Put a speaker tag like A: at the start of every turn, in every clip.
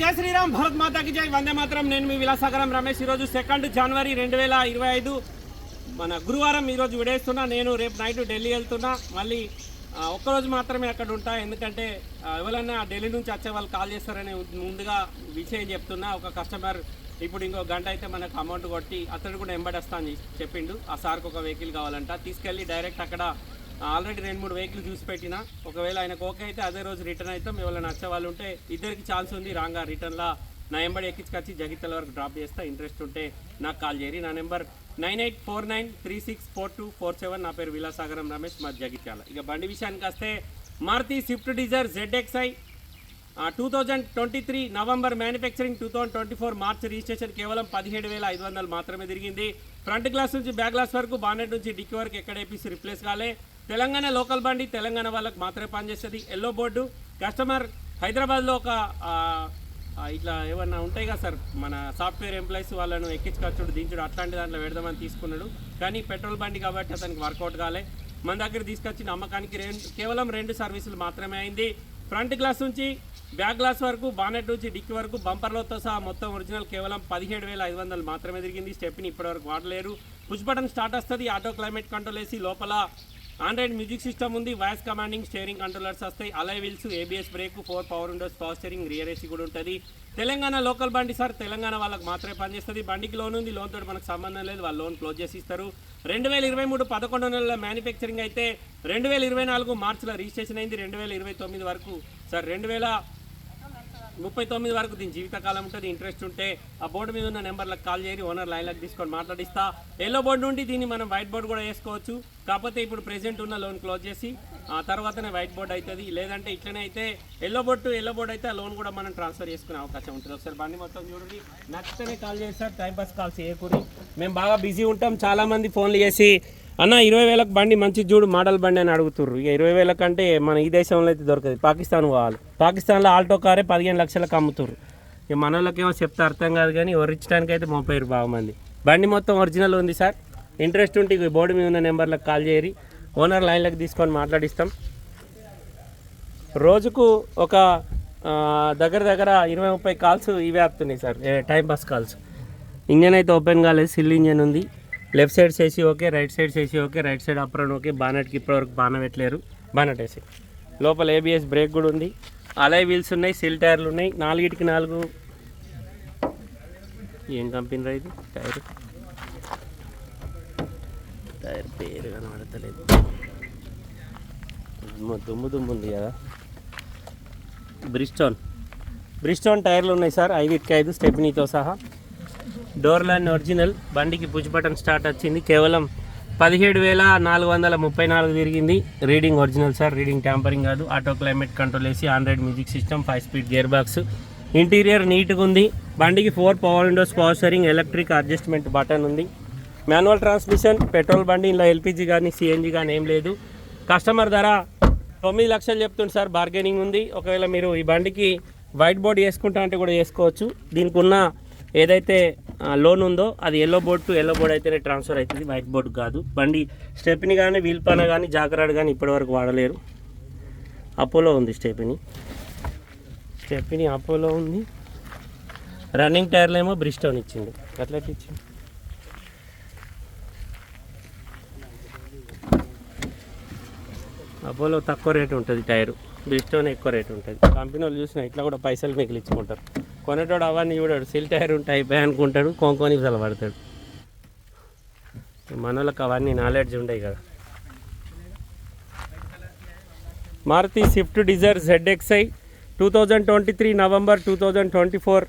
A: జయ శ్రీరామ్ భరత్ మాతాకి జై. వందే మాత్రం. నేను మీ విలాసాగరం రమేష్. ఈరోజు సెకండ్ జనవరి రెండు వేల ఇరవై ఐదు మన గురువారం ఈరోజు విడేస్తున్నా. నేను రేపు నైట్ ఢిల్లీ వెళ్తున్నా. మళ్ళీ ఒక్కరోజు మాత్రమే అక్కడ ఉంటా. ఎందుకంటే ఎవరైనా ఢిల్లీ నుంచి వచ్చే వాళ్ళు కాల్ చేస్తారని ముందుగా విషయం చెప్తున్నా. ఒక కస్టమర్ ఇప్పుడు ఇంకో గంట అయితే మనకు అమౌంట్ కొట్టి అతడు కూడా ఎంబడేస్తా అని చెప్పిండు. ఆ సార్కి ఒక వెహికల్ కావాలంట. తీసుకెళ్ళి డైరెక్ట్ అక్కడ ఆల్రెడీ రెండు మూడు వెహికల్ చూసి పెట్టిన. ఒకవేళ ఆయనకు ఓకే అయితే అదే రోజు రిటర్న్ అవుతాం. ఎవరైనా నచ్చే వాళ్ళు ఉంటే ఇద్దరికి ఛాన్స్ ఉంది. రాంగా రిటర్న్లా నా నెంబర్ ఎక్కించుకొచ్చి జగిత్తల వరకు డ్రాప్ చేస్తా. ఇంట్రెస్ట్ ఉంటే నాకు కాల్ చేయరి నా number nine eight four nine three six four two four seven. నా పేరు విలాసాగరం రమేష్. మా జగిత్యాల. ఇక బండి విషయానికి వస్తే Maruti swift Dzire ZXI two thousand twenty three November manufacturing two thousand twenty four March registration కేవలం పదిహేడు వేల ఐదు వందలు మాత్రమే తిరిగింది. ఫ్రంట్ గ్లాస్ నుంచి బ్యాక్ గ్లాస్ వరకు బానెట్ నుంచి డిక్కీ వరకు ఎక్కడ ఏపీసీ రిప్లేస్ కాలే. తెలంగాణ లోకల్ బండి తెలంగాణ వాళ్ళకి మాత్రమే పనిచేస్తుంది. Yellow board. కస్టమర్ హైదరాబాద్లో ఒక ఇట్లా ఏమన్నా ఉంటాయి కదా సార్ మన సాఫ్ట్వేర్ ఎంప్లాయీస్ వాళ్ళను ఎక్కించుకొచ్చుడు దించుడు అట్లాంటి దాంట్లో పెడదామని తీసుకున్నాడు. కానీ పెట్రోల్ బండి కాబట్టి అతనికి వర్కౌట్ కాలే. మన దగ్గర తీసుకొచ్చిన నమ్మకానికి రెండు కేవలం రెండు సర్వీసులు మాత్రమే అయింది. ఫ్రంట్ గ్లాస్ నుంచి బ్యాక్ గ్లాస్ వరకు బానెట్ నుంచి డిక్కి వరకు బంపర్లతో సహా మొత్తం ఒరిజినల్ కేవలం పదిహేడు వేల ఐదు వందలు మాత్రమే తిరిగింది. స్టెప్ని ఇప్పటివరకు వాడలేరు. పుష్ బటన్ స్టార్ట్ వస్తుంది. ఆటో క్లైమేట్ కంట్రోల్ వేసి లోపల ఆండ్రాయిడ్ మ్యూజిక్ సిస్టమ్ ఉంది వాయిస్ కమాండింగ్ స్టేరింగ్ కంట్రోలర్స్ వస్తాయి alloy wheels ABS brake four power windows power steering rear AC కూడా ఉంటుంది. తెలంగాణ లోకల్ బండి సార్ తెలంగాణ వాళ్ళకి మాత్రమే పనిచేస్తుంది. బండికి లోన్ ఉంది లోన్ తోటి మనకు సంబంధం లేదు వాళ్ళు లోన్ క్లోజ్ చేసి ఇస్తారు. రెండు వేల ఇరవై మూడు పదకొండు నెలల మ్యానుఫ్యాక్చరింగ్ అయితే రెండు వేల ఇరవై నాలుగు మార్చిలో రిజిస్ట్రేషన్ అయింది రెండు వేల ఇరవై తొమ్మిది వరకు. సార్ రెండు వేల ముప్పై తొమ్మిది వరకు దీని జీవితకాలం ఉంటుంది. ఇంట్రెస్ట్ ఉంటే ఆ బోర్డు మీద ఉన్న నెంబర్లకు కాల్ చేసి ఓనర్ లైన్లకు తీసుకొని మాట్లాడిస్తా. ఎల్లో బోర్డు నుండి దీన్ని మనం వైట్ బోర్డు కూడా వేసుకోవచ్చు. కాకపోతే ఇప్పుడు ప్రెసెంట్ ఉన్న లోన్ క్లోజ్ చేసి ఆ తర్వాతనే వైట్ బోర్డు అవుతుంది. లేదంటే ఇట్లనే అయితే ఎల్లో బోర్డు ఎల్లో బోర్డు అయితే ఆ లోన్ కూడా మనం ట్రాన్స్ఫర్ చేసుకునే అవకాశం ఉంటుంది. ఒకసారి బండి మొత్తం చూడండి. నచ్చితేనే కాల్ చేస్తారు టైంపాస్ కాల్స్ చేయకూడదు. మేము బాగా బిజీ ఉంటాం. చాలామంది ఫోన్లు చేసి అన్న ఇరవై వేలకు బండి మంచి చూడు మోడల్ బండి అని అడుగుతుర్రు. ఇక ఇరవై వేల కంటే మన ఈ దేశంలో అయితే దొరకదు. పాకిస్తాన్ పోవాలి. పాకిస్తాన్లో ఆల్టో కారే పదిహేను లక్షలకు అమ్ముతుర్రు. ఇక మన వాళ్ళకేమో చెప్తే అర్థం కాదు కానీ ఒరించడానికి అయితే మోపారు బాగా మంది. బండి మొత్తం ఒరిజినల్ ఉంది సార్. ఇంట్రెస్ట్ ఉంటే ఇక బోర్డు మీద ఉన్న నెంబర్లకు కాల్ చేయరి. ఓనర్ లైన్లకు తీసుకొని మాట్లాడిస్తాం. రోజుకు ఒక దగ్గర దగ్గర ఇరవై ముప్పై కాల్స్ ఇవే వస్తున్నాయి sir. Time pass calls. Engine అయితే ఓపెన్ కాలేదు సిల్ ఇంజన్ ఉంది. లెఫ్ట్ సైడ్ చేసి ఓకే రైట్ సైడ్ చేసి okay right side apron okay బానెట్కి ఇప్పటివరకు బాణ పెట్టలేరు బానెట్ వేసి. లోపల ఏబిఎస్ బ్రేక్ కూడా ఉంది. అలై వీల్స్ ఉన్నాయి సిల్ టైర్లు ఉన్నాయి. నాలుగిటికి నాలుగు. ఏం కంపెనీ రా ఇది? టైర్. టైర్ పేరు కనబడతలేదు. దుమ్ము దుమ్ము దుమ్ము ఉంది కదా. బ్రిస్టోన్ బ్రిస్టోన్ టైర్లు ఉన్నాయి సార్. ఐదుకి ఐదు స్టెప్నీతో సహా. డోర్ లైన్ ఒరిజినల్ బండికి పుష్ బటన్ స్టార్ట్ వచ్చింది. కేవలం పదిహేడు వేల నాలుగు వందల ముప్పై నాలుగు తిరిగింది. Reading original sir reading tampering కాదు. ఆటో క్లైమేట్ కంట్రోల్ వేసి android music system five speed gear box. Interior నీట్గా ఉంది. బండికి four power windows power steering electric adjustment button ఉంది. మాన్యువల్ ట్రాన్స్మిషన్ పెట్రోల్ బండి ఇలా ఎల్పిజి కానీ సిఎన్జి కానీ ఏం లేదు. కస్టమర్ ధర తొమ్మిది లక్షలు చెప్తుంది సార్. బార్గెనింగ్ ఉంది. ఒకవేళ మీరు ఈ బండికి వైట్ బోర్డ్ వేసుకుంటా అంటే కూడా వేసుకోవచ్చు. దీనికి ఉన్న ఏదైతే లోన్ ఉందో అది yellow board to yellow board అయితేనే ట్రాన్స్ఫర్ అవుతుంది వైట్ బోర్డ్ కాదు. బండి స్టెప్ని కానీ వీల్ పన కానీ జాకరాడ్ కానీ ఇప్పటివరకు వాడలేరు. అపోలో ఉంది స్టెప్ని. స్టెప్ని అపోలో ఉంది. రన్నింగ్ టైర్లు ఏమో బ్రిస్టోన్ ఇచ్చింది అట్లా ఎట్లా ఇచ్చింది అపోలో తక్కువ రేటు ఉంటుంది టైరు బ్రిస్టోన్ ఎక్కువ రేటు ఉంటుంది. కంపెనీ వాళ్ళు చూసిన ఇట్లా కూడా పైసలు మిగిలించుకుంటారు. కొనేటోడు అవన్నీ చూడాడు. సిల్ టైర్ ఉంటాయి అయిపోయి అనుకుంటాడు కొనుక్కొని అసలు పడతాడు మన వాళ్ళకి అవన్నీ నాలెడ్జ్ ఉంటాయి కదా. Maruti swift Dzire ZXI two thousand twenty three November two thousand twenty four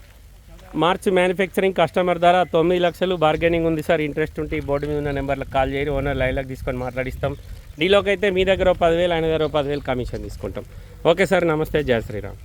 A: March manufacturing customer ధర తొమ్మిది లక్షలు. బార్గెనింగ్ ఉంది సార్. ఇంట్రెస్ట్ ఉంటే ఈ బోర్డు మీద ఉన్న నెంబర్లకు కాల్ చేయరు ఓనర్ లైన్లకు తీసుకొని మాట్లాడిస్తాం. డీలోకి అయితే మీ దగ్గర పదివేలు ఆయన దగ్గర పదివేలు కమిషన్ తీసుకుంటాం. Okay sir. నమస్తే. జయ శ్రీరామ్.